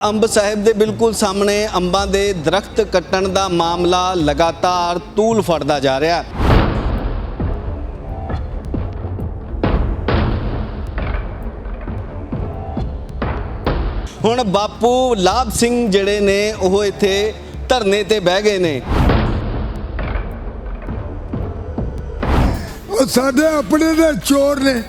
ਅੰਬ ਸਾਹਿਬ ਦੇ ਬਿਲਕੁਲ ਸਾਹਮਣੇ ਅੰਬਾਂ ਦੇ ਦਰਖਤ ਕੱਟਣ ਦਾ ਮਾਮਲਾ ਲਗਾਤਾਰ ਤੂਲ ਫੜਦਾ ਜਾ ਰਿਹਾ ਹੈ। ਹੁਣ ਬਾਪੂ ਲਾਭ ਸਿੰਘ ਜਿਹੜੇ ਨੇ, ਉਹ ਇੱਥੇ ਧਰਨੇ ਤੇ ਬਹਿ ਗਏ ਨੇ। ਉਹ ਸਾਡੇ ਆਪਣੇ ਦੇ ਚੋਰ ਨੇ।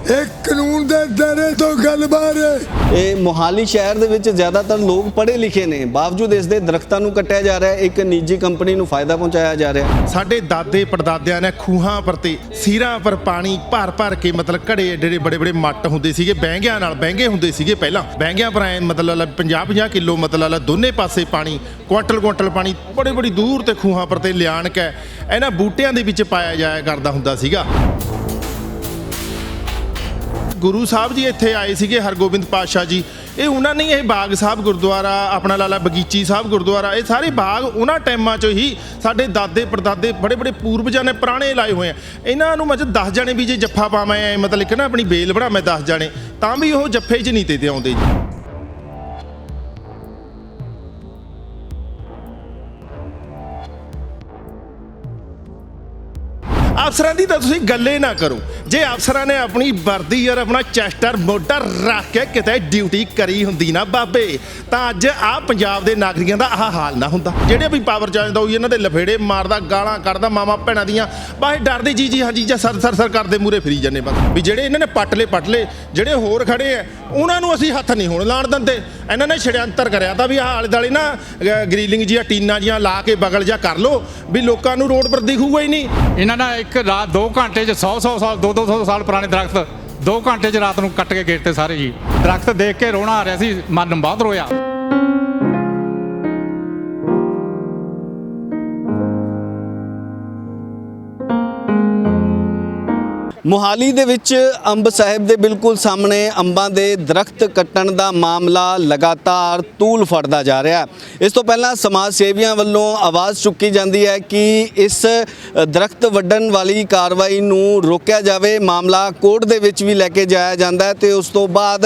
ਇਹ ਕਾਨੂੰਨ ਦੇ ਦਾਇਰੇ ਤੋਂ ਗੱਲ ਬਾਹਰ ਹੈ ਇਹ ਮੋਹਾਲੀ ਸ਼ਹਿਰ ਦੇ ਵਿੱਚ ਜ਼ਿਆਦਾਤਰ ਲੋਕ ਪੜ੍ਹੇ ਲਿਖੇ ਨੇ। ਬਾਵਜੂਦ ਇਸ ਦੇ ਦਰਖਤਾਂ ਨੂੰ ਕੱਟਿਆ ਜਾ ਰਿਹਾ ਹੈ ਇੱਕ ਨਿੱਜੀ ਕੰਪਨੀ ਨੂੰ ਫਾਇਦਾ ਪਹੁੰਚਾਇਆ ਜਾ ਰਿਹਾ। ਹੈ ਸਾਡੇ ਦਾਦੇ ਪੜਦਾਦਿਆਂ ਨੇ ਖੂਹਾਂ ਪਰ ਤੇ ਸੀਰਾਂ ਪਰ ਪਾਣੀ ਭਰ ਭਰ ਕੇ ਮਤਲਬ ਘੜੇ ਏਡੇ ਬੜੇ ਬੜੇ ਮੱਟ ਹੁੰਦੇ ਸੀਗੇ ਬਹਿੰਗਿਆਂ ਨਾਲ ਬਹਿੰਗੇ ਹੁੰਦੇ ਸੀਗੇ ਪਹਿਲਾਂ। ਬਹਿੰਗਿਆਂ ਪਰ ਐ ਮਤਲਬ 50 50 ਕਿਲੋ ਮਤਲਬ ਦੋਨੇ ਪਾਸੇ ਪਾਣੀ ਕੁਆਂਟਲ ਕੁਆਂਟਲ ਪਾਣੀ ਬੜੇ ਬੜੀ ਦੂਰ ਤੇ ਖੂਹਾਂ ਪਰ ਤੇ ਲਿਆਣ ਕੇ ਇਹਨਾਂ ਬੂਟਿਆਂ ਦੇ ਵਿੱਚ ਪਾਇਆ ਜਾਇਆ ਕਰਦਾ ਹੁੰਦਾ ਸੀਗਾ। ਗੁਰੂ ਸਾਹਿਬ ਜੀ ਇੱਥੇ ਆਏ ਸੀਗੇ, ਹਰਗੋਬਿੰਦ ਪਾਤਸ਼ਾਹ ਜੀ। ਇਹ ਉਹਨਾਂ ਨੇ ਇਹ ਬਾਗ ਸਾਹਿਬ ਗੁਰਦੁਆਰਾ, ਆਪਣਾ ਲਾਲਾ ਬਗੀਚੀ ਸਾਹਿਬ ਗੁਰਦੁਆਰਾ, ਇਹ ਸਾਰੇ ਬਾਗ ਉਹਨਾਂ ਟਾਈਮਾਂ 'ਚ ਹੀ ਸਾਡੇ ਦਾਦੇ ਪੜਦਾਦੇ ਬੜੇ ਬੜੇ ਪੂਰਵਜਾਂ ਨੇ ਪੁਰਾਣੇ ਲਾਏ ਹੋਏ ਆ। ਇਹਨਾਂ ਨੂੰ ਮਤਲਬ 10 ਜਾਣੇ ਵੀ ਜੇ ਜੱਫਾ ਪਾਵਾਂ, ਐ ਮਤਲਬ ਕਿ ਨਾ ਆਪਣੀ ਬੇਲ ਬਣਾ, ਮੈਂ 10 ਜਾਣੇ। ਤਾਂ ਵੀ ਉਹ ਜੱਫੇ 'ਚ ਨਹੀਂ ਤੇ ਤੇ ਆਉਂਦੇ ਜੀ। ਅਫਸਰਾਂ ਦੀ ਤਾਂ ਤੁਸੀਂ ਗੱਲੇ ਨਾ ਕਰੋ। ਜੇ ਅਫਸਰਾਂ ਨੇ ਆਪਣੀ ਵਰਦੀ ਔਰ ਆਪਣਾ ਚੈਸਟਰ ਮੋਢਾ ਰੱਖ ਕੇ ਕਿਤੇ ਡਿਊਟੀ ਕਰੀ ਹੁੰਦੀ ਨਾ ਬਾਬੇ, ਤਾਂ ਅੱਜ ਆ ਪੰਜਾਬ ਦੇ ਨਾਗਰਿਕਾਂ ਦਾ ਆਹ ਹਾਲ ਨਾ ਹੁੰਦਾ। ਜਿਹੜੇ ਵੀ ਪਾਵਰ ਚ ਹੋਈ ਇਹਨਾਂ ਦੇ ਲਫੇੜੇ ਮਾਰਦਾ, ਗਾਲਾਂ ਕੱਢਦਾ ਮਾਮਾ ਭੈਣਾਂ ਦੀਆਂ। ਬਾਹਰ ਡਰਦੇ ਜੀ ਜੀ ਹਾਂਜੀ ਜਾਂ ਸਰ ਸਰ ਸਰ ਕਰਦੇ ਮੂਰੇ ਫਰੀ ਜਾਂਦੇ ਬਸ। ਵੀ ਜਿਹੜੇ ਇਹਨਾਂ ਨੇ ਪਟਲੇ ਪਟਲੇ ਜਿਹੜੇ ਹੋਰ ਖੜੇ ਆ ਉਹਨਾਂ ਨੂੰ ਅਸੀਂ ਹੱਥ ਨਹੀਂ ਹੋਣ ਲਾਣ ਦਿੰਦੇ। ਇਹਨਾਂ ਨੇ ਛੜਿਅੰਤਰ ਕਰਿਆ ਤਾਂ ਵੀ ਆਹ ਆਲੇ ਦਾਲੇ ਨਾ, ਅਹ, ਗ੍ਰਿਲਿੰਗ ਜੀਆਂ ਟੀਨਾਂ ਜੀਆਂ ਲਾ ਕੇ ਬਗਲ ਜਾ ਕਰ ਲੋ ਵੀ ਲੋਕਾਂ ਨੂੰ ਰੋਡ ਪਰ ਦਿਖੂਗਾ ਹੀ ਨਹੀਂ। ਇਹਨਾਂ ਨੇ ਇੱਕ ਰਾਤ 2 ਘੰਟੇ 'ਚ 100 100 ਸਾਲ 2 200 ਸਾਲ ਪੁਰਾਣੇ ਦਰਖਤ 2 ਘੰਟੇ 'ਚ ਰਾਤ ਨੂੰ ਕੱਟ ਕੇ ਗੇਟ ਤੇ ਸਾਰੇ ਜੀ। ਦਰਖਤ ਦੇਖ ਕੇ ਰੋਣਾ ਆ ਰਿਹਾ ਸੀ, ਮਨ ਬਹੁਤ ਰੋਇਆ। ਮੋਹਾਲੀ ਦੇ ਵਿੱਚ ਅੰਬ ਸਾਹਿਬ ਦੇ ਬਿਲਕੁਲ ਸਾਹਮਣੇ ਅੰਬਾਂ ਦੇ ਦਰਖਤ ਕੱਟਣ ਦਾ ਮਾਮਲਾ ਲਗਾਤਾਰ ਤੂਲ ਫੜਦਾ ਜਾ ਰਿਹਾ ਇਸ ਤੋਂ ਪਹਿਲਾਂ ਸਮਾਜ ਸੇਵੀਆਂ ਵੱਲੋਂ ਆਵਾਜ਼ ਚੁੱਕੀ ਜਾਂਦੀ ਹੈ ਕਿ ਇਸ ਅ, ਦਰਖਤ ਵੱਢਣ ਵਾਲੀ ਕਾਰਵਾਈ ਨੂੰ ਰੋਕਿਆ ਜਾਵੇ। ਮਾਮਲਾ ਕੋਰਟ ਦੇ ਵਿੱਚ ਵੀ ਲੈ ਕੇ ਜਾਇਆ ਜਾਂਦਾ ਹੈ ਤੇ ਉਸ ਤੋਂ ਬਾਅਦ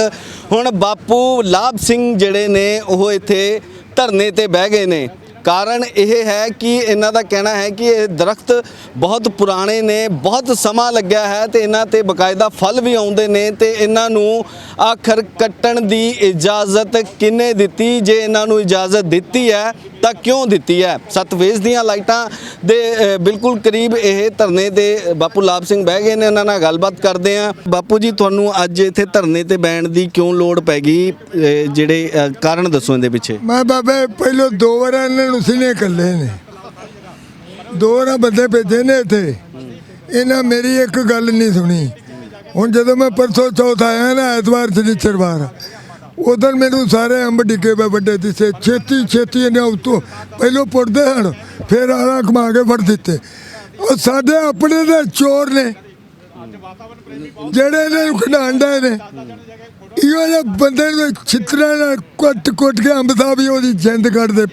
ਹੁਣ ਬਾਪੂ ਲਾਭ ਸਿੰਘ ਜਿਹੜੇ ਨੇ ਉਹ ਇੱਥੇ ਧਰਨੇ ਤੇ ਬਹਿ ਗਏ ਨੇ। ਕਾਰਨ ਇਹ ਹੈ ਕਿ ਇਹਨਾਂ ਦਾ ਕਹਿਣਾ ਹੈ ਕਿ ਇਹ ਦਰਖਤ ਬਹੁਤ ਪੁਰਾਣੇ ਨੇ, ਬਹੁਤ ਸਮਾਂ ਲੱਗਿਆ ਹੈ ਤੇ ਇਹਨਾਂ ਤੇ ਬਕਾਇਦਾ ਫਲ ਵੀ ਆਉਂਦੇ ਨੇ ਤੇ ਇਹਨਾਂ ਨੂੰ ਆਖਰ ਕੱਟਣ ਦੀ ਇਜਾਜ਼ਤ ਕਿੰਨੇ ਦਿੱਤੀ? ਜੇ ਇਹਨਾਂ ਨੂੰ ਇਜਾਜ਼ਤ ਦਿੱਤੀ ਹੈ ਤਾਂ ਕਿਉਂ ਦਿੱਤੀ ਹੈ? ਸਤਵੇਜ਼ ਦੀਆਂ ਲਾਈਟਾਂ ਦੇ ਬਿਲਕੁਲ ਕਰੀਬ ਇਹ ਧਰਨੇ ਦੇ ਬਾਪੂ ਲਾਭ ਸਿੰਘ ਬਹਿ ਗਏ ਨੇ ਇਹਨਾਂ ਨਾਲ ਗੱਲਬਾਤ ਕਰਦੇ ਆ ਬਾਪੂ ਜੀ, ਤੁਹਾਨੂੰ ਅੱਜ ਇੱਥੇ ਧਰਨੇ ਤੇ ਬੈਣ ਦੀ ਕਿਉਂ ਲੋੜ ਪੈ ਗਈ? ਜਿਹੜੇ ਕਾਰਨ ਦੱਸੋ ਇਹਦੇ ਪਿੱਛੇ। ਮੈਂ ਬਾਬੇ, ਪਹਿਲੋਂ ਦੋ ਵਾਰ ਇਹਨਾਂ ਨੂੰ ਸੀਨੇ ਕੱਲੇ ਨੇ। ਦੋ ਵਾਰ ਬੰਦੇ ਭੇਜੇ ਨੇ ਇੱਥੇ। ਇਹਨਾਂ ਮੇਰੀ ਇੱਕ ਗੱਲ ਨਹੀਂ ਸੁਣੀ। ਹੁਣ ਜਦੋਂ ਮੈਂ ਪਰਸੋਂ ਚੌਥ ਆਇਆ ਨਾ, ਐਤਵਾਰ ਸ਼ਨੀਚਰਵਾਰ ਉਦੋਂ ਮੈਨੂੰ ਸਾਰੇ ਅੰਬ ਡਿੱਗੇ ਪਏ ਵੱਡੇ ਦਿਸੇ ਛੇਤੀ ਛੇਤੀ ਇਹਨੇ ਉਤੋਂ ਪਹਿਲੋਂ ਪੁੱਟਦੇ ਹਨ, ਫਿਰ ਆਲਾ ਕਮਾ ਕੇ ਫੜ ਦਿੱਤੇ। ਉਹ ਸਾਡੇ ਆਪਣੇ ਦੇ ਚੋਰ ਨੇ। ਜਿਹੜੇ ਇਹਨਾਂ ਨੂੰ ਖਡਾਂਡੇ ਨੇ। ਇਹੋ ਜਿਹੇ ਬੰਦੇ ਨੂੰ ਛਿੱਤਰਾਂ ਨਾਲ ਕੁੱਟ ਕੁੱਟ ਕੇ ਅੰਬ ਸਾਹਿਬ ਹੀ ਉਹਦੀ ਜਿੰਦ ਕੱਢਦੇ।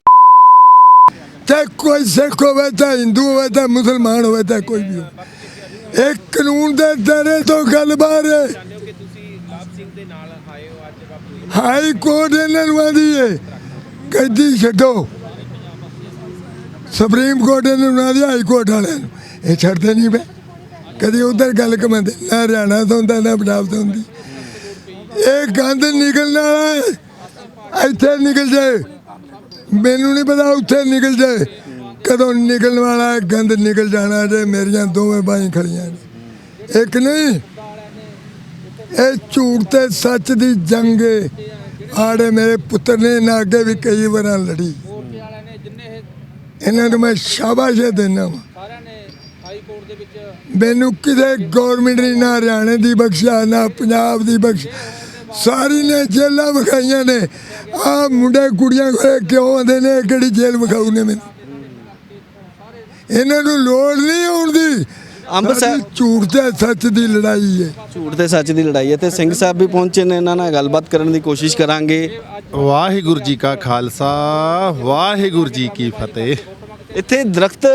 ਚਾਹੇ ਕੋਈ ਸਿੱਖ ਹੋਵੇ, ਚਾਹੇ ਹਿੰਦੂ ਹੋਵੇ, ਚਾਹੇ ਮੁਸਲਮਾਨ ਹੋਵੇ, ਚਾਹੇ ਕੋਈ ਵੀ ਹੋਵੇ। ਇਹ ਕਾਨੂੰਨ ਦੇ ਦਾਇਰੇ ਤੋਂ ਗੱਲ ਬਾਹਰ ਹੈ। ਹਾਈ ਕੋਰਟ ਇਹਨਾਂ ਨੂੰ ਆਂਦੀ ਏ ਕੈਦੀ ਛੱਡੋ ਸੁਪਰੀਮ ਕੋਰਟ ਇਹਨਾਂ ਨੂੰ ਆਂਦੀ ਹਾਈ ਕੋਰਟ ਵਾਲਿਆਂ ਨੂੰ ਇਹ ਛੱਡਦੇ ਨਹੀਂ ਬੇ ਕਦੀ ਉਧਰ ਗੱਲ ਕਮੰਦੇ ਨਾ ਹਰਿਆਣਾ ਤੋਂ ਹੁੰਦਾ ਨਾ ਪੰਜਾਬ ਤੋਂ ਹੁੰਦੀ ਇਹ ਗੰਦ ਨਿਕਲਣ ਵਾਲਾ ਹੈ ਇੱਥੇ ਨਿਕਲ ਜਾਏ ਮੈਨੂੰ ਨਹੀਂ ਪਤਾ ਉੱਥੇ ਨਿਕਲ ਜਾਏ ਕਦੋਂ ਨਿਕਲਣ ਵਾਲਾ ਹੈ ਗੰਦ ਨਿਕਲ ਜਾਣਾ ਜੇ ਮੇਰੀਆਂ ਦੋਵੇਂ ਬਾਹਾਂ ਖੜੀਆਂ ਨੇ ਇੱਕ ਨਹੀਂ ਇਹ ਝੂਠ ਤੇ ਸੱਚ ਦੀ ਜੰਗ ਏ। ਆੜੇ ਮੇਰੇ ਪੁੱਤਰ ਨੇ ਇਹਨਾਂ ਅੱਗੇ ਵੀ ਕਈ ਵਾਰਾਂ ਲੜੀ। ਇਹਨਾਂ ਨੂੰ ਮੈਂ ਸ਼ਾਬਾਸ਼ ਦੇਣਾ ਵਾ। ਮੈਨੂੰ ਕਿਤੇ ਗਵਰਨਮੈਂਟ ਨੇ ਨਾ ਹਰਿਆਣੇ ਦੀ ਬਖਸ਼ਿਆ, ਨਾ ਪੰਜਾਬ ਦੀ ਬਖਸ਼ ਸਾਰੀ ਨੇ ਜੇਲਾਂ ਵਿਖਾਈਆਂ ਨੇ। ਆ ਮੁੰਡੇ ਕੁੜੀਆਂ ਕੋਲੇ ਕਿਉਂ ਆਉਂਦੇ ਨੇ? ਕਿਹੜੀ ਜੇਲ੍ਹ ਵਿਖਾਊ ਨੇ ਮੈਨੂੰ? ਇਹਨਾਂ ਨੂੰ ਲੋੜ ਨਹੀਂ ਆਉਣ ਦੀ। ਅੰਬ ਸਾਹਿਬ- ਝੂਠ ਤੇ ਸੱਚ ਦੀ ਲੜਾਈ ਹੈ। ਝੂਠ ਤੇ ਸੱਚ ਦੀ ਲੜਾਈ ਹੈ ਤੇ ਸਿੰਘ ਸਾਹਿਬ ਵੀ ਪਹੁੰਚੇ ਨੇ ਇਹਨਾਂ ਨਾਲ ਗੱਲਬਾਤ ਕਰਨ ਦੀ ਕੋਸ਼ਿਸ਼ ਕਰਾਂਗੇ। ਵਾਹਿਗੁਰੂ ਜੀ ਕਾ ਖਾਲਸਾ ਵਾਹਿਗੁਰੂ ਜੀ ਕੀ ਫਤਿਹ। ਇੱਥੇ ਦਰਖਤ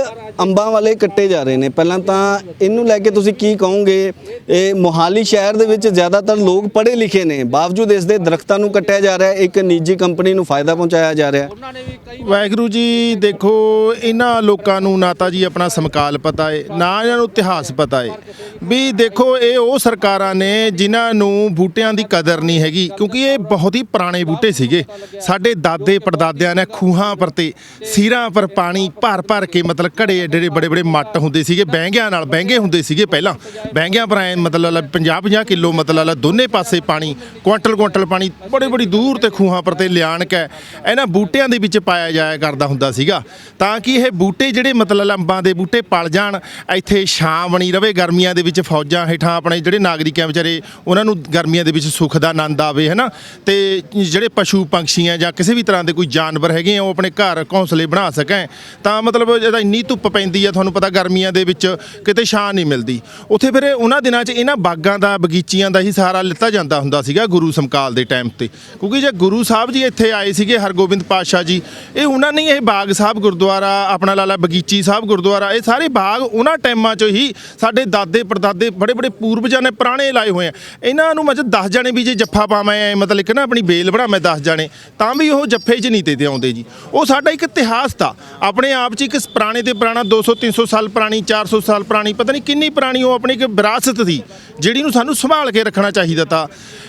ਅੰਬਾਂ ਵਾਲੇ ਕੱਟੇ ਜਾ ਰਹੇ ਨੇ। ਪਹਿਲਾਂ ਤਾਂ ਇਹਨੂੰ ਲੈ ਕੇ ਤੁਸੀਂ ਕੀ ਕਹੋਗੇ? ਇਹ ਮੋਹਾਲੀ ਸ਼ਹਿਰ ਦੇ ਵਿੱਚ ਜ਼ਿਆਦਾਤਰ ਲੋਕ ਪੜ੍ਹੇ ਲਿਖੇ ਨੇ। ਬਾਵਜੂਦ ਇਸ ਦੇ ਦਰਖਤਾਂ ਨੂੰ ਕੱਟਿਆ ਜਾ ਰਿਹਾ ਹੈ ਇੱਕ ਨਿੱਜੀ ਕੰਪਨੀ ਨੂੰ ਫਾਇਦਾ ਪਹੁੰਚਾਇਆ ਜਾ ਰਿਹਾ। ਹੈ ਵਾਹਿਗੁਰੂ ਜੀ, ਦੇਖੋ, ਇਹਨਾਂ ਲੋਕਾਂ ਨੂੰ ਨਾ ਤਾਂ ਜੀ ਆਪਣਾ ਸਮਕਾਲ ਪਤਾ ਹੈ ਨਾ ਇਹਨਾਂ ਨੂੰ ਇਤਿਹਾਸ ਪਤਾ ਹੈ ਵੀ ਦੇਖੋ, ਇਹ ਉਹ ਸਰਕਾਰਾਂ ਨੇ ਜਿਨ੍ਹਾਂ ਨੂੰ ਬੂਟਿਆਂ ਦੀ ਕਦਰ ਨਹੀਂ ਹੈਗੀ, ਕਿਉਂਕਿ ਇਹ ਬਹੁਤ ਹੀ ਪੁਰਾਣੇ ਬੂਟੇ ਸੀਗੇ। ਸਾਡੇ ਦਾਦੇ ਪੜਦਾਦਿਆਂ ਨੇ ਖੂਹਾਂ ਪਰਤੇ ਸੀਰਾਂ ਪਰ ਪਾਣੀ ਭਰ ਭਰ ਕੇ ਮਤਲਬ ਘੜੇ ਐਡੇ ਬੜੇ ਬੜੇ ਮੱਟ ਹੁੰਦੇ ਸੀਗੇ, ਬਹਿੰਗਿਆਂ ਨਾਲ ਬਹਿੰਗੇ ਹੁੰਦੇ ਸੀਗੇ ਪਹਿਲਾਂ। ਬਹਿੰਗਿਆਂ ਪਰ ਐ ਮਤਲਬ 50 50 ਕਿਲੋ ਮਤਲਬ ਦੋਨੇ ਪਾਸੇ ਪਾਣੀ, ਕੁਆਂਟਲ ਕੁਆਂਟਲ ਪਾਣੀ, ਬੜੇ ਬੜੀ ਦੂਰ ਤੇ ਖੂਹਾਂ ਪਰ ਤੇ ਲਿਆਣ ਕੇ ਇਹਨਾਂ ਬੂਟਿਆਂ ਦੇ ਵਿੱਚ ਪਾਇਆ ਜਾਇਆ ਕਰਦਾ ਹੁੰਦਾ ਸੀਗਾ। ਤਾਂ ਕਿ ਇਹ ਬੂਟੇ ਜਿਹੜੇ ਮਤਲਬ ਅੰਬਾਂ ਦੇ ਬੂਟੇ ਪਲ ਜਾਣ, ਇੱਥੇ ਛਾਂ ਬਣੀ ਰਵੇ, ਗਰਮੀਆਂ ਦੇ ਵਿੱਚ ਫੌਜਾਂ ਹੇਠਾਂ ਆਪਣੇ ਜਿਹੜੇ ਨਾਗਰਿਕ ਆ ਵਿਚਾਰੇ, ਉਹਨਾਂ ਨੂੰ ਗਰਮੀਆਂ ਦੇ ਵਿੱਚ ਸੁੱਖ ਦਾ ਆਨੰਦ ਆਵੇ, ਹੈਨਾ? ਤੇ ਜਿਹੜੇ ਪਸ਼ੂ ਪੰਛੀਆਂ ਜਾਂ ਕਿਸੇ ਵੀ ਤਰ੍ਹਾਂ ਦੇ ਕੋਈ ਜਾਨਵਰ ਹੈਗੇ ਆ, ਉਹ ਆਪਣੇ ਘਰ ਘੌਂਸਲੇ ਬਣਾ ਸਕਣ। ਤਾਂ ਮਤਲਬ ਜਿਹਦਾ ਇੰਨੀ ਧੁੱਪ ਪੈਂਦੀ ਆ, ਤੁਹਾਨੂੰ ਪਤਾ ਗਰਮੀਆਂ ਦੇ ਵਿੱਚ ਕਿਤੇ ਛਾਂ ਨਹੀਂ ਮਿਲਦੀ। ਉੱਥੇ ਫਿਰ ਉਹਨਾਂ ਦਿਨਾਂ 'ਚ ਇਹਨਾਂ ਬਾਗਾਂ ਦਾ, ਬਗੀਚੀਆਂ ਦਾ ਹੀ ਸਹਾਰਾ ਲਿੱਤਾ ਜਾਂਦਾ ਹੁੰਦਾ ਸੀਗਾ ਗੁਰੂ ਸਮਕਾਲ ਦੇ ਟਾਈਮ ਤੇ। ਕਿਉਂਕਿ ਜੇ ਗੁਰੂ ਸਾਹਿਬ ਜੀ ਇੱਥੇ ਆਏ ਸੀਗੇ, ਹਰਗੋਬਿੰਦ ਪਾਤਸ਼ਾਹ ਜੀ, ਇਹ ਉਹਨਾਂ ਨੇ ਇਹ ਬਾਗ ਸਾਹਿਬ ਗੁਰਦੁਆਰਾ, ਆਪਣਾ ਲਾਲਾ ਬਗੀਚੀ ਸਾਹਿਬ ਗੁਰਦੁਆਰਾ, ਇਹ ਸਾਰੇ ਬਾਗ ਉਹਨਾਂ ਟਾਈਮਾਂ 'ਚ ਹੀ ਸਾਡੇ ਦਾਦੇ ਪੜਦਾਦੇ, ਬੜੇ ਬੜੇ ਪੂਰਵਜਾਂ ਨੇ ਪੁਰਾਣੇ ਲਾਏ ਹੋਏ ਆ। ਇਹਨਾਂ ਨੂੰ ਮਤਲਬ 10 ਜਾਣੇ ਵੀ ਜੇ ਜੱਫਾ ਪਾਵਾਂ, ਐ ਮਤਲਬ ਕਿ ਨਾ ਆਪਣੀ ਬੇਲ ਬਣਾ ਮੈਂ 10 ਜਾਣੇ, ਤਾਂ ਵੀ ਉਹ ਜੱਫੇ 'ਚ ਨਹੀਂ ਤੇ ਆਉਂਦੇ ਜੀ। ਉਹ ਸਾਡਾ ਇੱਕ ਇਤਿਹਾਸ ਤਾਂ, ਆਪਣੇ ਆਪ 'ਚ ਇੱਕ ਪੁਰਾਣੇ ਤੇ ਪੁਰਾਣਾ 200 300 ਸਾਲ ਪੁਰਾਣੀ 400 ਸਾਲ ਪੁਰਾਣੀ, ਪਤਾ ਨਹੀਂ ਕਿੰਨੀ ਪੁਰਾਣੀ ਉਹ ਆਪਣੀ ਇੱਕ ਵਿਰਾਸਤ ਸੀ, ਜਿਹੜੀ ਨੂੰ ਸਾਨੂੰ ਸੰਭਾਲ ਕੇ ਰੱਖਣਾ ਚਾਹੀਦਾ ਤਾਂ।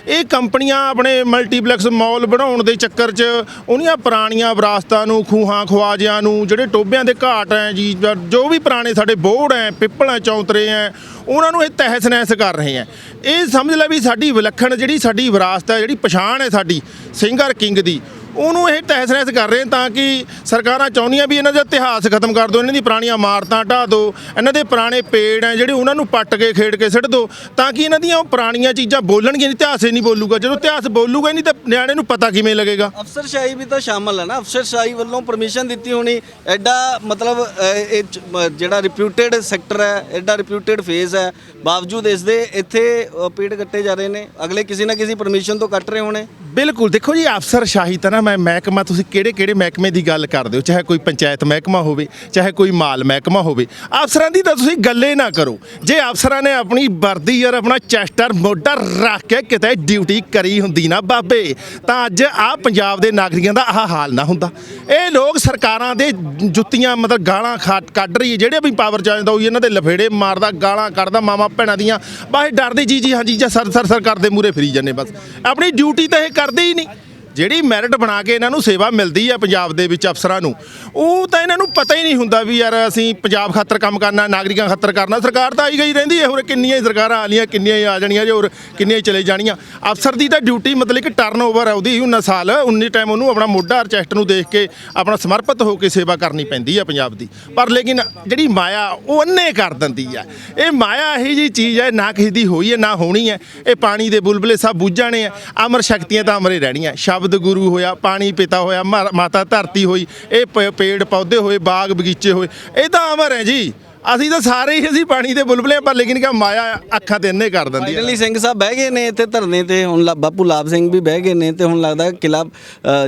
ਇਹ ਕੰਪਨੀਆਂ ਆਪਣੇ ਮਲਟੀਪਲੈਕਸ ਮਾਲ ਬਣਾਉਣ ਦੇ ਚੱਕਰ 'ਚ ਉਹਨੀਆਂ ਪੁਰਾਣੀਆਂ ਵਿਰਾਸਤਾਂ ਨੂੰ, ਖੂਹਾਂ, ਖਵਾਜਿਆਂ ਨੂੰ, ਜਿਹੜੇ ਟੋਬਿਆਂ ਦੇ ਘਾਟ ਐ ਜੀ ਜੋ ਵੀ ਪੁਰਾਣੇ ਸਾਡੇ ਬੋੜ ਐ, ਪਿੱਪਲਾਂ ਚੌਂਤਰੇ ਐ, ਉਹਨਾਂ ਨੂੰ ਇਹ ਤਹਿਸ ਨਹਿਸ ਕਰ ਰਹੇ ਐ। ਇਹ ਸਮਝ ਲੈ ਵੀ ਸਾਡੀ ਵਿਲੱਖਣ ਜਿਹੜੀ ਸਾਡੀ ਵਿਰਾਸਤ ਹੈ ਜਿਹੜੀ ਪਛਾਣ ਹੈ ਸਾਡੀ, ਸਿੰਗਰ ਕਿੰਗ ਦੀ ਉਹਨੂੰ ਇਹ ਤਹਿਸ ਨਹਿਸ ਕਰ ਰਹੇ ਤਾਂ ਕਿ ਸਰਕਾਰਾਂ ਚਾਹੁੰਦੀਆਂ ਵੀ ਇਹਨਾਂ ਦਾ ਇਤਿਹਾਸ ਖਤਮ ਕਰ ਦਿਓ ਇਹਨਾਂ ਦੀ ਪੁਰਾਣੀਆਂ ਇਮਾਰਤਾਂ ਢਾਹ ਦਿਓ ਇਹਨਾਂ ਦੇ ਪੁਰਾਣੇ ਪੇੜ ਹੈ ਜਿਹੜੇ ਉਹਨਾਂ ਨੂੰ ਪੱਟ ਕੇ ਖੇਡ ਕੇ ਸਿੱਟ ਦਿਓ ਤਾਂ ਕਿ ਇਹਨਾਂ ਦੀਆਂ ਉਹ ਪੁਰਾਣੀਆਂ ਚੀਜ਼ਾਂ ਬੋਲਣਗੀਆਂ ਇਤਿਹਾਸ ਹੀ ਨਹੀਂ ਬੋਲੂਗਾ। ਜਦੋਂ ਇਤਿਹਾਸ ਬੋਲੂਗਾ ਹੀ ਨਹੀਂ ਤਾਂ ਨਿਆਣੇ ਨੂੰ ਪਤਾ ਕਿਵੇਂ ਲੱਗੇਗਾ। ਅਫਸਰਸ਼ਾਹੀ ਵੀ ਤਾਂ ਸ਼ਾਮਲ ਹੈ ਨਾ। ਅਫਸਰਸ਼ਾਹੀ ਵੱਲੋਂ ਪਰਮਿਸ਼ਨ ਦਿੱਤੀ ਹੋਣੀ ਐਡਾ ਮਤਲਬ ਇਹ ਜਿਹੜਾ ਰਿਪਿਊਟਡ ਸੈਕਟਰ ਹੈ ਐਡਾ ਰਿਪਿਊਟਡ ਫੇਜ਼ ਹੈ। ਬਾਵਜੂਦ ਇਸ ਦੇ ਇੱਥੇ ਪੇੜ ਕੱਟੇ ਜਾ ਰਹੇ ਨੇ। ਅਗਲੇ ਕਿਸੇ ਨਾ ਕਿਸੇ ਪਰਮਿਸ਼ਨ ਤੋਂ ਕੱਟ ਰਹੇ ਹੋਣੇ। ਬਿਲਕੁਲ ਦੇਖੋ ਜੀ ਅਫਸਰ ਸ਼ਾਹੀ ਤਾਂ ਨਾ ਮੈਂ ਮਹਿਕਮਾ, ਤੁਸੀਂ ਕਿਹੜੇ ਕਿਹੜੇ ਮਹਿਕਮੇ ਦੀ ਗੱਲ ਕਰਦੇ ਹੋ? ਚਾਹੇ ਕੋਈ ਪੰਚਾਇਤ ਮਹਿਕਮਾ ਹੋਵੇ, ਚਾਹੇ ਕੋਈ ਮਾਲ ਮਹਿਕਮਾ ਹੋਵੇ। ਅਫਸਰਾਂ ਦੀ ਤਾਂ ਤੁਸੀਂ ਗੱਲੇ ਨਾ ਕਰੋ। ਜੇ ਅਫਸਰਾਂ ਨੇ ਆਪਣੀ ਵਰਦੀ ਔਰ ਆਪਣਾ ਚੈਸਟਰ ਮੋਢਾ ਰੱਖ ਕੇ ਕਿਤੇ ਡਿਊਟੀ ਕਰੀ ਹੁੰਦੀ ਨਾ ਬਾਬੇ, ਤਾਂ ਅੱਜ ਆ ਪੰਜਾਬ ਦੇ ਨਾਗਰਿਕਾਂ ਦਾ ਆਹ ਹਾਲ ਨਾ ਹੁੰਦਾ। ਇਹ ਲੋਕ ਸਰਕਾਰਾਂ ਦੇ ਜੁੱਤੀਆਂ, ਮਤਲਬ ਗਾਲਾਂ ਖਾ- ਕੱਢ ਰਹੀ ਹੈ। ਜਿਹੜੇ ਵੀ ਪਾਵਰ ਚਾਹੁੰਦਾ ਹੋਈ ਇਹਨਾਂ ਦੇ ਲਫੇੜੇ ਮਾਰਦਾ, ਗਾਲਾਂ ਕੱਢਦਾ ਮਾਮਾ ਭੈਣਾਂ ਦੀਆਂ। ਬਾਹਰ ਡਰਦੇ ਜੀ ਜੀ, ਹਾਂਜੀ, ਜਾਂ ਸਰ ਸਰ ਸਰ ਕਰਦੇ ਮੂਰੇ ਫਰੀ ਜਾਂਦੇ ਬਸ। ਆਪਣੀ ਡਿਊਟੀ ਤਾਂ ਇਹ ਕਰਦੇ ਹੀ ਨਹੀਂ। ਜਿਹੜੀ ਮੈਰਿਟ ਬਣਾ ਕੇ ਇਹਨਾਂ ਨੂੰ ਸੇਵਾ ਮਿਲਦੀ ਹੈ ਪੰਜਾਬ ਦੇ ਵਿੱਚ ਅਫਸਰਾਂ ਨੂੰ, ਉਹ ਤਾਂ ਇਹਨਾਂ ਨੂੰ ਪਤਾ ਹੀ ਨਹੀਂ ਹੁੰਦਾ ਵੀ ਯਾਰ ਅਸੀਂ ਪੰਜਾਬ ਖਾਤਰ ਕੰਮ ਕਰਨਾ, ਨਾਗਰਿਕਾਂ ਖਾਤਰ ਕਰਨਾ, ਸਰਕਾਰ ਤਾਂ ਆਈ ਗਈ ਰਹਿੰਦੀ ਹੈ, ਹੋਰ ਕਿੰਨੀਆਂ ਹੀ ਸਰਕਾਰਾਂ ਆਲੀਆਂ ਕਿੰਨੀਆਂ ਹੀ ਆ ਜਾਣੀਆਂ ਜੇ ਹੋਰ ਕਿੰਨੀਆਂ ਹੀ ਚਲੇ ਜਾਣੀਆਂ। ਅਫਸਰ ਦੀ ਤਾਂ ਡਿਊਟੀ ਮਤਲਬ ਕਿ ਟਰਨਓਵਰ ਹੈ ਉਹਦੀ 19 ਸਾਲ 19 ਟਾਈਮ ਉਹਨੂੰ ਆਪਣਾ ਮੋਢਾ ਚੈਸਟ ਨੂੰ ਦੇਖ ਕੇ ਆਪਣਾ ਸਮਰਪਿਤ ਹੋ ਕੇ ਸੇਵਾ ਕਰਨੀ ਪੈਂਦੀ ਹੈ ਪੰਜਾਬ ਦੀ। ਪਰ ਲੇਕਿਨ ਜਿਹੜੀ ਮਾਇਆ, ਉਹ ਅੰਨੇ ਕਰ ਦਿੰਦੀ ਹੈ ਇਹ ਮਾਇਆ ਇਹੀ ਜੀ ਚੀਜ਼ ਹੈ ਨਾ ਕਿਸੇ ਦੀ ਹੋਈ ਹੈ, ਨਾ ਹੋਣੀ ਹੈ। ਇਹ ਪਾਣੀ ਦੇ ਬੁਲਬੁਲੇ ਸਭ ਬੁੱਝ ਆ, ਅਮਰ ਸ਼ਕਤੀਆਂ ਤਾਂ ਅਮਰੇ ਰਹਿਣੀਆਂ। ਸ਼ਬਦ ਗੁਰੂ ਹੋਇਆ, ਪਾਣੀ ਪਿਤਾ ਹੋਇਆ, ਮਾ- ਮਾਤਾ ਧਰਤੀ ਹੋਈ, ਇਹ ਪੇੜ ਪੌਦੇ ਹੋਏ, ਬਾਗ ਬਗੀਚੇ ਹੋਏ। ਇਹ ਤਾਂ ਅਮਰ ਹੈ ਜੀ। ਅਸੀਂ ਤਾਂ ਸਾਰੇ ਹੀ ਅਸੀਂ ਪਾਣੀ ਦੇ ਬੁਲਬੁਲੇ ਪਰ ਲੇਕਿਨ ਕਿ ਮਾਇਆ ਅੱਖਾਂ ਤੇ ਅੰਨੇ ਕਰ ਦਿੰਦੀ ਹੈ ਫਾਈਨਲੀ ਸਿੰਘ ਸਾਹਿਬ ਬਹਿ ਗਏ ਨੇ ਇੱਥੇ ਧਰਨੇ ਤੇ ਹੁਣ ਲਾ- ਬਾਪੂ ਲਾਭ ਸਿੰਘ ਵੀ ਬਹਿ ਗਏ ਨੇ ਤੇ ਹੁਣ ਲੱਗਦਾ ਕਿਲਾ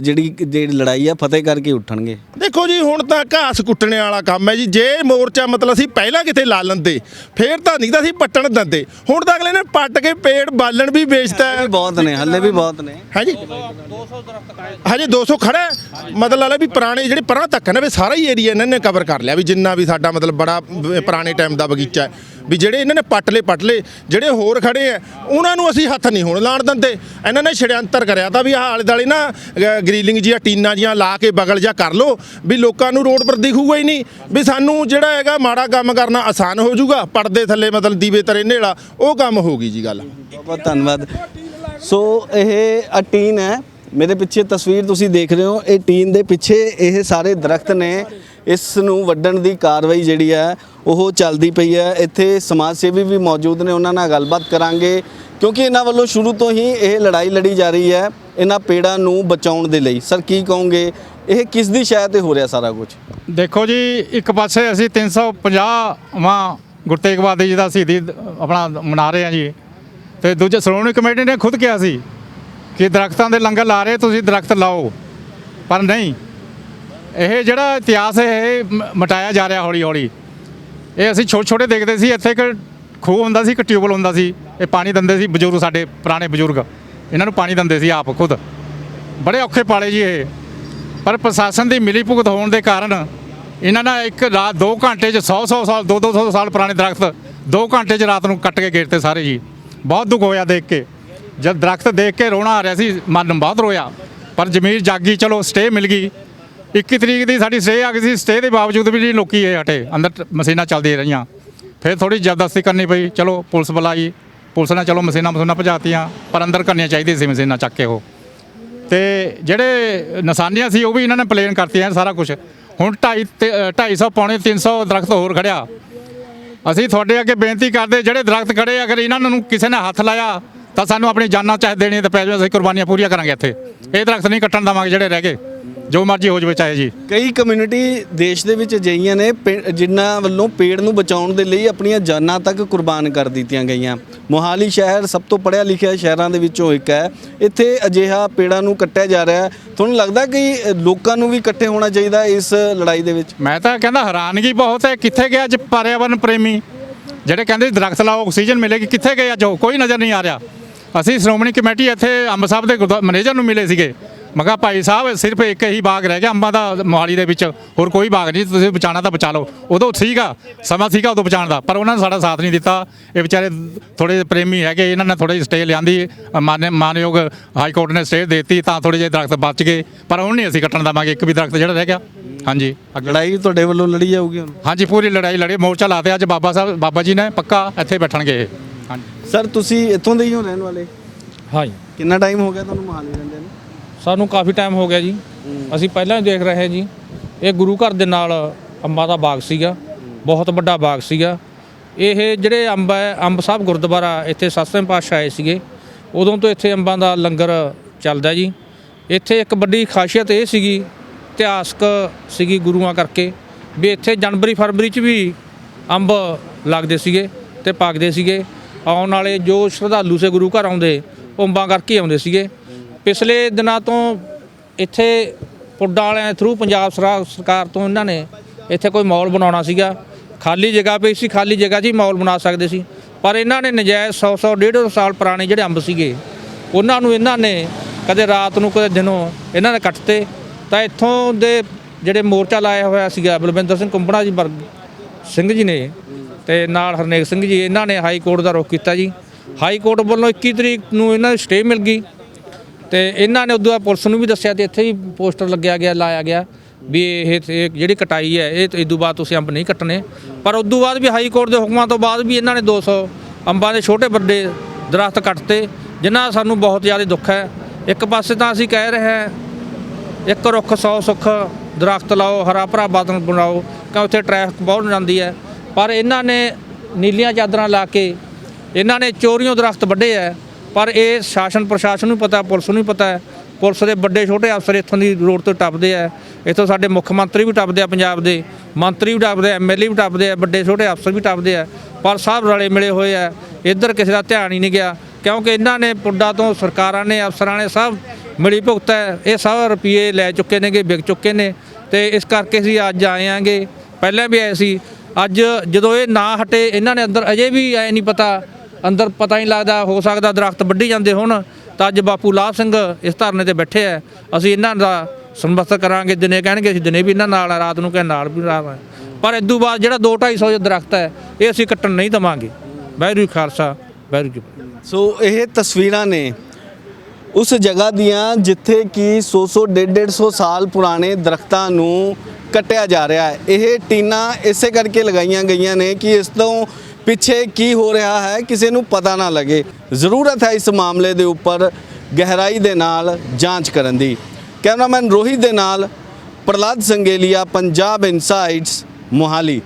ਜਿਹੜੀ ਜਿਹੜੀ ਲੜਾਈ ਆ ਫਤਿਹ ਕਰਕੇ ਉੱਠਣਗੇ। ਦੇਖੋ ਜੀ ਹੁਣ ਤਾਂ ਘਾਸ ਕੁੱਟਣੇ ਵਾਲਾ ਕੰਮ ਹੈ ਜੀ। ਜੇ ਮੋਰਚਾ ਮਤਲਬ ਅਸੀਂ ਪਹਿਲਾਂ ਕਿਤੇ ਲਾ ਲੈਂਦੇ ਫੇਰ ਤਾਂ ਨਹੀਂ ਤਾਂ ਅਸੀਂ ਪੱਟਣ ਦਿੰਦੇ। ਹੁਣ ਤਾਂ ਅਗਲੇ ਨੇ ਪੱਟ ਕੇ ਪੇੜ ਬਾਲਣ ਵੀ ਵੇਚਤਾ ਹੈ। ਬਹੁਤ ਨੇ ਹੱਲੇ ਵੀ ਬਹੁਤ ਨੇ। ਹੈ ਜੀ। ਹਜੇ 200 ਖੜਾ ਹੈ। ਮਤਲਬ ਵਾਲਾ ਵੀ ਪੁਰਾਣੇ ਜਿਹੜੇ ਪਰਾਂ ਤੱਕ ਨੇ ਵੀ ਸਾਰਾ ਹੀ ਏਰੀਆ ਇਹਨਾਂ ਨੇ ਕਵਰ ਕਰ ਲਿਆ ਵੀ ਜਿੰਨਾ ਵੀ ਸਾਡਾ ਮਤਲਬ ਬੜਾ ਬ- ਪੁਰਾਣੇ ਟਾਈਮ ਦਾ ਬਗੀਚਾ ਹੈ। ਵੀ ਜਿਹੜੇ ਇਹਨਾਂ ਨੇ ਪੱਟ ਲਏ ਜਿਹੜੇ ਹੋਰ ਖੜੇ ਆ ਉਹਨਾਂ ਨੂੰ ਅਸੀਂ ਹੱਥ ਨਹੀਂ ਹੁਣ ਲਾਣ ਦਿੰਦੇ। ਇਹਨਾਂ ਨੇ ਛੜਿਆੰਤਰ ਕਰਿਆ ਤਾਂ ਵੀ ਆਹ ਆਲੇ ਦਾਲੇ ਨਾ ਅ, ਗਰੀਲਿੰਗ ਜੀਆਂ ਟੀਨਾਂ ਜੀਆਂ ਲਾ ਕੇ ਬਗਲ ਜਾ ਕਰ ਲੋ ਵੀ ਲੋਕਾਂ ਨੂੰ ਰੋਡ ਪਰ ਦਿਖੂਗਾ ਹੀ ਨਹੀਂ। ਵੀ ਸਾਨੂੰ ਜਿਹੜਾ ਹੈਗਾ ਮਾੜਾ ਕੰਮ ਕਰਨਾ ਆਸਾਨ ਹੋ ਜਾਊਗਾ ਪਰਦੇ ਥੱਲੇ ਮਤਲਬ ਦੀਵੇ ਤਰੇ ਨੇੜਾ ਉਹ ਕੰਮ ਹੋ ਗਈ ਜੀ ਗੱਲ। ਬਹੁਤ ਬਹੁਤ ਧੰਨਵਾਦ। ਸੋ ਇਹ ਆ ਟੀਨ ਹੈ। ਮੇਰੇ ਪਿੱਛੇ ਤਸਵੀਰ ਤੁਸੀਂ ਦੇਖ ਰਹੇ ਹੋ ਇਹ ਟੀਨ ਦੇ ਪਿੱਛੇ ਇਹ ਸਾਰੇ ਦਰਖਤ ਨੇ। ਇਸ ਨੂੰ ਵੱਢਣ ਦੀ ਕਾਰਵਾਈ ਜਿਹੜੀ ਹੈ, ਉਹ ਚੱਲਦੀ ਪਈ ਹੈ। ਇੱਥੇ ਸਮਾਜ ਸੇਵੀ ਵੀ ਮੌਜੂਦ ਨੇ, ਉਹਨਾਂ ਨਾਲ ਗੱਲਬਾਤ ਕਰਾਂਗੇ। ਕਿਉਂਕਿ ਇਹਨਾਂ ਵੱਲੋਂ ਸ਼ੁਰੂ ਤੋਂ ਹੀ ਇਹ ਲੜਾਈ ਲੜੀ ਜਾ ਰਹੀ ਹੈ ਇਹਨਾਂ ਪੇੜਾਂ ਨੂੰ ਬਚਾਉਣ ਦੇ ਲਈ। ਸਰ, ਕੀ ਕਹੋਗੇ? ਇਹ ਕਿਸ ਦੀ ਸ਼ਾਇਦ ਤੇ ਹੋ ਰਿਹਾ ਸਾਰਾ ਕੁਝ? ਦੇਖੋ ਜੀ, ਇੱਕ ਪਾਸੇ ਅਸੀਂ 350ਵਾਂ ਗੁਰੂ ਤੇਗ ਬਹਾਦਰ ਜੀ ਦਾ ਸ਼ਹੀਦੀ ਆਪਣਾ ਮਨਾ ਰਹੇ ਹਾਂ ਜੀ। ਤੇ ਦੂਜੇ ਸ਼੍ਰੋਮਣੀ ਕਮੇਟੀ ਨੇ ਖੁਦ ਕਿਹਾ ਸੀ ਕਿ ਦਰਖਤਾਂ ਦੇ ਲੰਗਰ ਲਾ ਰਹੇ, ਤੁਸੀਂ ਦਰਖਤ ਲਾਓ। ਪਰ ਨਹੀਂ ਇਹ ਜਿਹੜਾ ਇਤਿਹਾਸ ਹੈ, ਇਹ ਮ- ਮਿਟਾਇਆ ਜਾ ਰਿਹਾ ਹੌਲੀ ਹੌਲੀ ਇਹ ਅਸੀਂ ਛੋਟੇ ਛੋਟੇ ਦੇਖਦੇ ਸੀ, ਇੱਥੇ ਇੱਕ ਖੂਹ ਹੁੰਦਾ ਸੀ, ਇੱਕ ਟਿਊਬਲ ਹੁੰਦਾ ਸੀ, ਇਹ ਪਾਣੀ ਦਿੰਦੇ ਸੀ ਬਜ਼ੁਰਗ, ਸਾਡੇ ਪੁਰਾਣੇ ਬਜ਼ੁਰਗ। ਇਹਨਾਂ ਨੂੰ ਪਾਣੀ ਦਿੰਦੇ ਸੀ ਆਪ, ਖੁਦ। ਬੜੇ ਔਖੇ ਪਾਲੇ ਜੀ ਇਹ। ਪਰ ਪ੍ਰਸ਼ਾਸਨ ਦੀ ਮਿਲੀ ਭੁਗਤ ਹੋਣ ਦੇ ਕਾਰਨ ਇਹਨਾਂ ਨੇ ਇੱਕ ਰਾਤ 2 ਘੰਟੇ 'ਚ 100 100 ਸਾਲ 2 200 ਸਾਲ ਪੁਰਾਣੇ ਦਰਖਤ 2 ਘੰਟੇ 'ਚ ਰਾਤ ਨੂੰ ਕੱਟ ਕੇ ਗੇਰਤੇ ਸਾਰੇ ਜੀ। ਬਹੁਤ ਦੁੱਖ ਹੋਇਆ ਦੇਖ ਕੇ। ਜਦ ਦਰਖਤ ਦੇਖ ਕੇ ਰੋਣਾ ਆ ਰਿਹਾ ਸੀ, ਮਨ ਬਹੁਤ ਰੋਇਆ। ਪਰ ਜ਼ਮੀਰ ਜਾਗੀ, ਚਲੋ, ਸਟੇ ਮਿਲ ਗਈ। 21 ਤਰੀਕ ਦੀ ਸਾਡੀ ਸਟੇ ਆ ਗਈ ਸੀ, ਸਟੇ ਦੇ ਬਾਵਜੂਦ ਵੀ ਜੀ ਲੋਕੀ ਇਹ ਹਟੇ, ਅੰਦਰ ਮਸ਼ੀਨਾਂ ਚੱਲਦੀਆਂ ਰਹੀਆਂ। ਫਿਰ ਥੋੜੀ ਜ਼ਬਰਦਸਤੀ ਕਰਨੀ ਪਈ, ਚਲੋ ਪੁਲਿਸ ਬੁਲਾਈ, ਪੁਲਿਸ ਨੇ ਚਲੋ ਮਸ਼ੀਨਾਂ ਮਸ਼ੀਨਾਂ ਭਜਾਤੀਆਂ, ਪਰ ਅੰਦਰ ਕਰਨੀਆਂ ਚਾਹੀਦੀਆਂ ਸੀ ਮਸ਼ੀਨਾਂ ਚੱਕ ਕੇ ਉਹ। ਤੇ ਜਿਹੜੇ ਨਿਸ਼ਾਨੀਆਂ ਸੀ, ਉਹ ਵੀ ਇਹਨਾਂ ਨੇ ਪਲੇਨ ਕਰਤੀਆਂ ਸਾਰਾ ਕੁਝ ਹੁਣ 2.5 250 ਪੌਣੇ 300 ਦਰਖਤ ਹੋਰ ਖੜਿਆ ਅਸੀਂ ਤੁਹਾਡੇ ਅੱਗੇ ਬੇਨਤੀ ਕਰਦੇ, ਜਿਹੜੇ ਦਰਖਤ ਖੜੇ ਅਗਰ ਇਹਨਾਂ ਨੂੰ ਕਿਸੇ ਨੇ ਹੱਥ ਲਾਇਆ, ਤਾਂ ਸਾਨੂੰ ਆਪਣੀ ਜਾਨਾਂ ਚਾਹੇ ਦੇਣੀ ਤੇ ਪੈ ਜਾਵੇ ਅਸੀਂ ਕੁਰਬਾਨੀਆਂ ਪੂਰੀਆਂ ਕਰਾਂਗੇ ਇੱਥੇ। ਇਹ ਦਰਖਤ ਨਹੀਂ ਕੱਟਣ ਦੇਵਾਂਗੇ ਜਿਹੜੇ ਰਹਿ ਗਏ। ਜੋ ਮਰਜ਼ੀ ਹੋ ਜਾਵੇ ਚਾਹੇ ਜੀ। ਕਈ ਕਮਿਊਨਿਟੀ ਦੇਸ਼ ਦੇ ਵਿੱਚ ਅਜਿਹੀਆਂ ਨੇ ਪੇ- ਜਿਨ੍ਹਾਂ ਵੱਲੋਂ ਪੇੜ ਨੂੰ ਬਚਾਉਣ ਦੇ ਲਈ ਆਪਣੀਆਂ ਜਾਨਾਂ ਤੱਕ ਕੁਰਬਾਨ ਕਰ ਦਿੱਤੀਆਂ ਗਈਆਂ। ਮੋਹਾਲੀ ਸ਼ਹਿਰ ਸਭ ਤੋਂ ਪੜ੍ਹਿਆ ਲਿਖਿਆ ਸ਼ਹਿਰਾਂ ਦੇ ਵਿੱਚੋਂ ਇੱਕ ਹੈ। ਇੱਥੇ ਅਜਿਹਾ ਪੇੜਾਂ ਨੂੰ ਕੱਟਿਆ ਜਾ ਰਿਹਾ ਹੈ। ਤੁਹਾਨੂੰ ਲੱਗਦਾ ਕਿ ਅ, ਲੋਕਾਂ ਨੂੰ ਵੀ ਇਕੱਠੇ ਹੋਣਾ ਚਾਹੀਦਾ ਇਸ ਲੜਾਈ ਦੇ ਵਿੱਚ? ਮੈਂ ਤਾਂ ਕਹਿੰਦਾ ਹੈਰਾਨਗੀ ਬਹੁਤ ਹੈ। ਕਿੱਥੇ ਗਿਆ ਅੱਜ ਪਰਿਆਵਰਨ ਪ੍ਰੇਮੀ? ਜਿਹੜੇ ਕਹਿੰਦੇ ਦਰਖਤ ਲਾਓ ਆਕਸੀਜਨ ਮਿਲੇਗੀ ਕਿੱਥੇ ਗਏ ਅੱਜ ਉਹ? ਕੋਈ ਨਜ਼ਰ ਨਹੀਂ ਆ ਰਿਹਾ। ਅਸੀਂ ਸ਼੍ਰੋਮਣੀ ਕਮੇਟੀ ਇੱਥੇ ਅੰਬ ਸਾਹਿਬ ਦੇ ਗੁਰਦੁਆ- ਮੈਨੇਜਰ ਨੂੰ ਮਿਲੇ ਸੀਗੇ। ਮੈਂ ਕਿਹਾ ਭਾਈ ਸਾਹਿਬ ਸਿਰਫ ਇੱਕ ਹੀ ਬਾਗ ਰਹਿ ਗਿਆ ਅੰਬਾਂ ਦਾ ਮੋਹਾਲੀ ਦੇ ਵਿੱਚ। ਹੋਰ ਕੋਈ ਬਾਗ ਨਹੀਂ ਤੁਸੀਂ ਬਚਾਉਣਾ ਤਾਂ ਬਚਾ ਲਓ। ਉਦੋਂ ਸੀਗਾ ਸਮਾਂ ਸੀਗਾ ਉਦੋਂ ਬਚਾਉਣ ਦਾ ਪਰ ਉਹਨਾਂ ਨੇ ਸਾਡਾ ਸਾਥ ਨਹੀਂ ਦਿੱਤਾ। ਇਹ ਵਿਚਾਰੇ ਥੋੜੇ ਪ੍ਰੇਮੀ ਹੈਗੇ ਇਹਨਾਂ ਨੇ ਥੋੜੀ ਸਟੇ ਲਿਆਂਦੀ ਮਾਨ ਮਾਨਯੋਗ ਹਾਈ ਕੋਰਟ ਨੇ ਸਟੇ ਦਿੱਤੀ ਤਾਂ ਥੋੜੇ ਜਿਹੇ ਦਰਖਤ ਬਚ ਗਏ। ਪਰ ਹੁਣ ਨਹੀਂ ਅਸੀਂ ਕੱਟਣ ਦੇਵਾਂਗੇ ਇੱਕ ਵੀ ਦਰਖਤ ਜਿਹੜਾ ਰਹਿ ਗਿਆ। ਹਾਂਜੀ। ਲੜਾਈ ਤੁਹਾਡੇ ਵੱਲੋਂ ਲੜੀ ਜਾਊਗੀ ਹੁਣ? ਹਾਂਜੀ ਪੂਰੀ ਲੜਾਈ ਲੜੀ ਮੋਰਚਾ ਲਾਤੇ ਅੱਜ ਬਾਬਾ ਸਾਹਿਬ ਬਾਬਾ ਜੀ ਨੇ ਪੱਕਾ ਇੱਥੇ ਬੈਠਣਗੇ ਇਹ। ਹਾਂਜੀ ਸਰ ਤੁਸੀਂ ਇੱਥੋਂ ਦੇ ਹੀ ਹੋ ਰਹਿਣ ਵਾਲੇ? ਹਾਂਜੀ ਕਿੰਨਾ ਟਾਈਮ ਹੋ ਗਿਆ ਤੁਹਾਨੂੰ ਮੋਹਾਲੀ ਰਹਿੰਦੇ ਨੂੰ? ਸਾਨੂੰ ਕਾਫੀ ਟਾਈਮ ਹੋ ਗਿਆ ਜੀ। ਅਸੀਂ ਪਹਿਲਾਂ ਹੀ ਦੇਖ ਰਹੇ ਜੀ। ਇਹ ਗੁਰੂ ਘਰ ਦੇ ਨਾਲ ਅੰਬਾਂ ਦਾ ਬਾਗ ਸੀਗਾ। ਬਹੁਤ ਵੱਡਾ ਬਾਗ ਸੀਗਾ। ਇਹ ਜਿਹੜੇ ਅੰਬ ਹੈ ਅੰਬ ਸਾਹਿਬ ਗੁਰਦੁਆਰਾ ਇੱਥੇ ਸਤਸੰਗ ਪਾਤਸ਼ਾਹ ਆਏ ਸੀਗੇ। ਉਦੋਂ ਤੋਂ ਇੱਥੇ ਅੰਬਾਂ ਦਾ ਲੰਗਰ ਚੱਲਦਾ ਜੀ। ਇੱਥੇ ਇੱਕ ਵੱਡੀ ਖਾਸੀਅਤ ਇਹ ਸੀਗੀ ਇਤਿਹਾਸਕ ਸੀਗੀ ਗੁਰੂਆਂ ਕਰਕੇ ਵੀ ਇੱਥੇ ਜਨਵਰੀ ਫਰਵਰੀ 'ਚ ਵੀ ਅੰਬ ਲੱਗਦੇ ਸੀਗੇ ਤੇ ਪੱਕਦੇ ਸੀਗੇ। ਆਉਣ ਵਾਲੇ ਜੋ ਸ਼ਰਧਾਲੂ ਸੇ ਗੁਰੂ ਘਰ ਆਉਂਦੇ ਉਹ ਅੰਬਾਂ ਕਰਕੇ ਹੀ ਆਉਂਦੇ ਸੀਗੇ। ਪਿਛਲੇ ਦਿਨਾਂ ਤੋਂ ਇੱਥੇ ਪੁੱਡਾ ਵਾਲਿਆਂ ਥਰੂ ਪੰਜਾਬ ਸਰਕਾਰ ਤੋਂ ਇਹਨਾਂ ਨੇ ਇੱਥੇ ਕੋਈ ਮਾਲ ਬਣਾਉਣਾ ਸੀਗਾ। ਖਾਲੀ ਜਗ੍ਹਾ ਪਈ ਸੀ, ਖਾਲੀ ਜਗ੍ਹਾ 'ਚ ਹੀ ਮਾਲ ਬਣਾ ਸਕਦੇ ਸੀ। ਪਰ ਇਹਨਾਂ ਨੇ ਨਜਾਇਜ਼ 100 100 150 ਸਾਲ ਪੁਰਾਣੇ ਜਿਹੜੇ ਅੰਬ ਸੀਗੇ, ਉਹਨਾਂ ਨੂੰ ਇਹਨਾਂ ਨੇ ਕਦੇ ਰਾਤ ਨੂੰ, ਕਦੇ ਦਿਨੋਂ ਇਹਨਾਂ ਨੇ ਕੱਟਤੇ। ਤਾਂ ਇੱਥੋਂ ਦੇ ਜਿਹੜੇ ਮੋਰਚਾ ਲਾਇਆ ਹੋਇਆ ਸੀਗਾ, ਬਲਵਿੰਦਰ ਸਿੰਘ ਕੁੰਬੜਾ ਜੀ ਵਰਗ ਸਿੰਘ ਜੀ ਨੇ ਤੇ ਨਾਲ ਹਰਨੇਕ ਸਿੰਘ ਜੀ, ਇਹਨਾਂ ਨੇ ਹਾਈ ਕੋਰਟ ਦਾ ਰੁਖ ਕੀਤਾ ਜੀ। ਹਾਈ ਕੋਰਟ ਵੱਲੋਂ 21 ਤਰੀਕ ਨੂੰ ਇਹਨਾਂ ਨੂੰ ਸਟੇ ਮਿਲ ਗਈ। ਤੇ ਇਹਨਾਂ ਨੇ ਉਦੋਂ ਬਾਅਦ ਪੁਲਿਸ ਨੂੰ ਵੀ ਦੱਸਿਆ ਤੇ ਇੱਥੇ ਹੀ ਪੋਸਟਰ ਲੱਗਿਆ ਗਿਆ, ਲਾਇਆ ਗਿਆ ਵੀ ਇਹ ਇਹ ਜਿਹੜੀ ਕਟਾਈ ਹੈ, ਇਹ ਤੋਂ ਬਾਅਦ ਤੁਸੀਂ ਅੰਬ ਨਹੀਂ ਕੱਟਣੇ। ਪਰ ਉਦੋਂ ਬਾਅਦ ਵੀ ਹਾਈ ਕੋਰਟ ਦੇ ਹੁਕਮਾਂ ਤੋਂ ਬਾਅਦ ਵੀ ਇਹਨਾਂ ਨੇ 200 ਅੰਬਾਂ ਦੇ ਛੋਟੇ ਵੱਡੇ ਦਰਖਤ ਕੱਟਤੇ, ਜਿਨ੍ਹਾਂ ਦਾ ਸਾਨੂੰ ਬਹੁਤ ਜ਼ਿਆਦਾ ਦੁੱਖ ਹੈ। ਇੱਕ ਪਾਸੇ ਤਾਂ ਅਸੀਂ ਕਹਿ ਰਹੇ ਹਾਂ, ਇੱਕ ਰੁੱਖ 100 ਸੁੱਖ ਦਰਖਤ ਲਾਓ, ਹਰਾ ਭਰਾ ਬਾਦਲ ਬਣਾਓ, ਕਿਉਂ ਉੱਥੇ ਟ੍ਰੈਫਿਕ ਬਹੁਤ ਜਾਂਦੀ ਹੈ। ਪਰ ਇਹਨਾਂ ਨੇ ਨੀਲੀਆਂ ਚਾਦਰਾਂ ਲਾ ਕੇ, ਇਹਨਾਂ ਨੇ ਚੋਰੀਆਂ ਦਰਖਤ ਵੱਢੇ ਹੈ। ਪਰ ਇਹ ਸ਼ਾਸਨ ਪ੍ਰਸ਼ਾਸਨ ਨੂੰ ਪਤਾ, ਪੁਲਿਸ ਨੂੰ ਵੀ ਪਤਾ ਹੈ। ਪੁਲਿਸ ਦੇ ਵੱਡੇ ਛੋਟੇ ਅਫਸਰ ਇੱਥੋਂ ਦੀ ਰੋਡ ਤੋਂ ਟੱਪਦੇ ਆ। ਇੱਥੋਂ ਸਾਡੇ ਮੁੱਖ ਮੰਤਰੀ ਵੀ ਟੱਪਦੇ ਆ ਪੰਜਾਬ ਦੇ, ਮੰਤਰੀ ਵੀ ਟੱਪਦੇ ਆ ਐਮਐਲਏ ਵੀ ਟੱਪਦੇ ਆ, ਵੱਡੇ ਛੋਟੇ ਅਫਸਰ ਵੀ ਟੱਪਦੇ ਆ। ਪਰ ਸਭ ਰਲੇ ਮਿਲੇ ਹੋਏ ਆ। ਇੱਧਰ ਕਿਸੇ ਦਾ ਧਿਆਨ ਹੀ ਨਹੀਂ ਗਿਆ, ਕਿਉਂਕਿ ਇਹਨਾਂ ਨੇ ਪੁੱਡਾ ਤੋਂ ਸਰਕਾਰਾਂ ਨੇ, ਅਫਸਰਾਂ ਨੇ ਸਭ ਮਿਲੀ ਭੁਗਤ ਹੈ। ਇਹ ਸਭ ਰੁਪਏ ਲੈ ਚੁੱਕੇ ਨੇਗੇ, ਵਿਕ ਚੁੱਕੇ ਨੇ। ਤੇ ਇਸ ਕਰਕੇ ਅਸੀਂ ਅੱਜ ਆਏ ਆਂਗੇ। ਪਹਿਲਾਂ ਵੀ ਆਏ ਸੀ। ਅੱਜ ਜਦੋਂ ਇਹ ਨਾ ਹਟੇ, ਇਹਨਾਂ ਨੇ ਅੰਦਰ ਅਜੇ ਵੀ ਐ ਨਹੀਂ ਪਤਾ। ਅੰਦਰ ਪਤਾ ਨਹੀਂ ਲੱਗਦਾ, ਹੋ ਸਕਦਾ ਦਰਖਤ ਵੱਢੀ ਜਾਂਦੇ ਹੋਣ। ਤਾਂ ਅੱਜ ਬਾਪੂ ਲਾਭ ਸਿੰਘ ਇਸ ਧਰਨੇ ਤੇ ਬੈਠੇ ਆ। ਅਸੀਂ ਇਹਨਾਂ ਦਾ ਸਮਰਥਨ ਕਰਾਂਗੇ, ਦਿਨੇ ਕਹਿਣਗੇ, ਅਸੀਂ ਦਿਨੇ ਵੀ ਇਹਨਾਂ ਨਾਲ ਆ, ਰਾਤ ਨੂੰ ਕਹਿ ਨਾਲ ਵੀ ਨਾਲ ਆ। ਪਰ ਇਦੋਂ ਬਾਅਦ ਜਿਹੜਾ 2 250 ਦਰਖਤ ਹੈ, ਇਹ ਅਸੀਂ ਕੱਟਣ ਨਹੀਂ ਦਵਾਂਗੇ। ਵਾਹਿਗੁਰੂ ਖਾਲਸਾ, ਵਾਹਿਗੁਰੂ ਜੀ ਸੋ ਇਹ ਤਸਵੀਰਾਂ ਨੇ ਉਸ ਜਗ੍ਹਾ ਦੀਆਂ ਜਿੱਥੇ ਕਿ 100 100 150 ਸਾਲ ਪੁਰਾਣੇ ਦਰਖਤਾਂ ਨੂੰ ਕੱਟਿਆ ਜਾ ਰਿਹਾ ਹੈ। ਇਹ ਟੀਨਾ ਇਸੇ ਕਰਕੇ ਲਗਾਈਆਂ ਗਈਆਂ ਨੇ ਕਿ ਇਸ ਤੋਂ ਪਿੱਛੇ ਕੀ ਹੋ ਰਿਹਾ ਹੈ ਕਿਸੇ ਨੂੰ ਪਤਾ ਨਾ ਲੱਗੇ। ਜ਼ਰੂਰਤ ਹੈ ਇਸ ਮਾਮਲੇ ਦੇ ਉੱਪਰ ਗਹਿਰਾਈ ਦੇ ਨਾਲ ਜਾਂਚ ਕਰਨ ਦੀ। ਕੈਮਰਾਮੈਨ ਰੋਹਿਤ ਦੇ ਨਾਲ ਪ੍ਰਲਾਦ ਸੰਗੇਲੀਆ, ਪੰਜਾਬ ਇਨਸਾਈਟਸ ਮੋਹਾਲੀ।